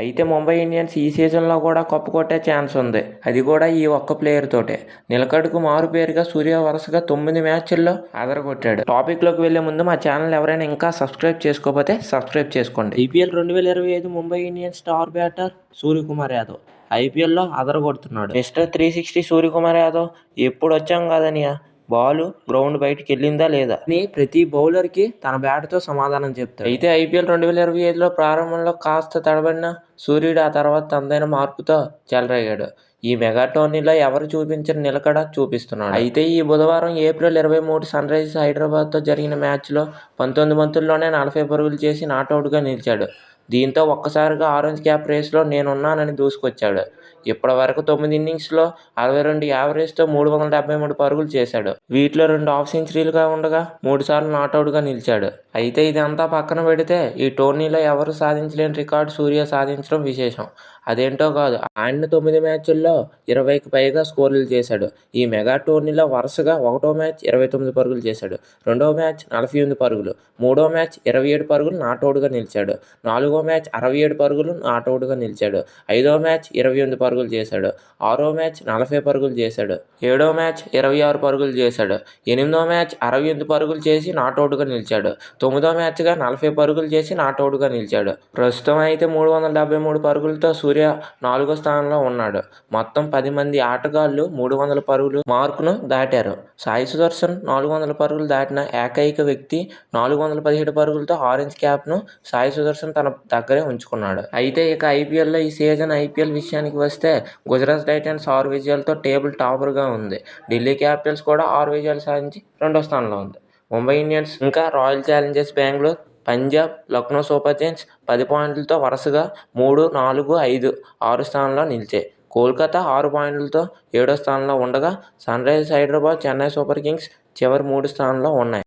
అయితే ముంబై ఇండియన్స్ ఈ సీజన్లో కూడా కప్పు కొట్టే ఛాన్స్ ఉంది. అది కూడా ఈ ఒక్క ప్లేయర్ తోటే. నిలకడకు మారు పేరుగా సూర్య వరుసగా తొమ్మిది మ్యాచ్ల్లో అదరగొట్టాడు టాపిక్లోకి వెళ్ళే ముందు మా ఛానల్ ఎవరైనా ఇంకా సబ్స్క్రైబ్ చేసుకోకపోతే సబ్స్క్రైబ్ చేసుకోండి. ఐపీఎల్ రెండు వేల ఇరవై ఐదు Mumbai Indians star batter Suryakumar Yadav ఐపీఎల్లో అదరగొడుతున్నాడు mister three sixty Suryakumar Yadav ఎప్పుడు వచ్చాం కాదనియా? బాల్ గ్రౌండ్ బయటికి వెళ్ళిందా లేదా? అని ప్రతి బౌలర్కి తన బ్యాట్తో సమాధానం చెప్తాడు. అయితే ఐపీఎల్ రెండు వేల ఇరవై ఐదులో ప్రారంభంలో కాస్త తడబడిన సూర్యుడు ఆ తర్వాత తనదైన మార్పుతో చెలరేగాడు. ఈ మెగా టోర్నీలో ఎవరు చూపించిన నిలకడ చూపిస్తున్నాడు. అయితే ఈ బుధవారం ఏప్రిల్ ఇరవై మూడు సన్ రైజర్స్ హైదరాబాద్తో జరిగిన మ్యాచ్లో పంతొమ్మిది బంతుల్లోనే నలభై పరుగులు చేసి నాట్అవుట్గా నిలిచాడు. దీంతో ఒక్కసారిగా ఆరెంజ్ క్యాప్ రేస్లో నేనున్నానని దూసుకొచ్చాడు. ఇప్పటి వరకు తొమ్మిది ఇన్నింగ్స్లో అరవై రెండు యావరేజ్తో మూడు వందల డెబ్బై మూడు పరుగులు చేశాడు. వీటిలో రెండు హాఫ్ సెంచరీలుగా ఉండగా మూడుసార్లు నాట్అవుట్గా నిలిచాడు. అయితే ఇదంతా పక్కన పెడితే ఈ టోర్నీలో ఎవరు సాధించలేని రికార్డు సూర్య సాధించడం విశేషం. అదేంటో కాదు ఆయన తొమ్మిది మ్యాచ్ల్లో ఇరవైకి పైగా స్కోర్లు చేశాడు. ఈ మెగా టోర్నీలో వరుసగా ఒకటో మ్యాచ్ ఇరవై తొమ్మిది పరుగులు చేశాడు. రెండో మ్యాచ్ నలభై ఎనిమిది పరుగులు. మూడో మ్యాచ్ ఇరవై ఏడు పరుగులు నాట్అవుట్గా నిలిచాడు. నాలుగో మ్యాచ్ అరవై ఏడు పరుగులు నాట్అవుట్గా నిలిచాడు. ఐదో మ్యాచ్ ఇరవై ఎనిమిది పరుగులు చేశాడు. ఆరో మ్యాచ్ నలభై పరుగులు చేశాడు. ఏడో మ్యాచ్ ఇరవై ఆరు పరుగులు చేశాడు. ఎనిమిదో మ్యాచ్ అరవై ఎనిమిది పరుగులు చేసి నాటౌట్గా నిలిచాడు. తొమ్మిదో మ్యాచ్గా నలభై పరుగులు చేసి నాటౌట్గా నిలిచాడు. ప్రస్తుతం అయితే మూడు వందల డెబ్బై మూడు పరుగులతో సూర్య నాలుగో స్థానంలో ఉన్నాడు. మొత్తం పది మంది ఆటగాళ్ళు మూడు వందల పరుగులు మార్కును దాటారు. సాయి సుదర్శన్ నాలుగు వందల పరుగులు దాటిన ఏకైక వ్యక్తి నాలుగు వందల పదిహేడు పరుగులతో ఆరెంజ్ క్యాప్ను సాయి సుదర్శన్ తన దగ్గరే ఉంచుకున్నాడు. అయితే ఇక ఐపీఎల్లో ఈ సీజన్ ఐపీఎల్ విషయానికి వస్తే గుజరాత్ టైటన్స్ ఆరు విజయాలతో టేబుల్ టాపర్గా ఉంది. ఢిల్లీ క్యాపిటల్స్ కూడా ఆరు విజయాలు సాధించి రెండో స్థానంలో ఉంది. ముంబై ఇండియన్స్ ఇంకా Royal Challengers Bengaluru Punjab Lucknow Super Giants పది పాయింట్లతో వరుసగా మూడు నాలుగు ఐదు ఆరు స్థానంలో నిలిచాయి. కోల్కతా ఆరు పాయింట్లతో ఏడో స్థానంలో ఉండగా Sunrisers Hyderabad Chennai Super Kings చివరి మూడు స్థానంలో ఉన్నాయి.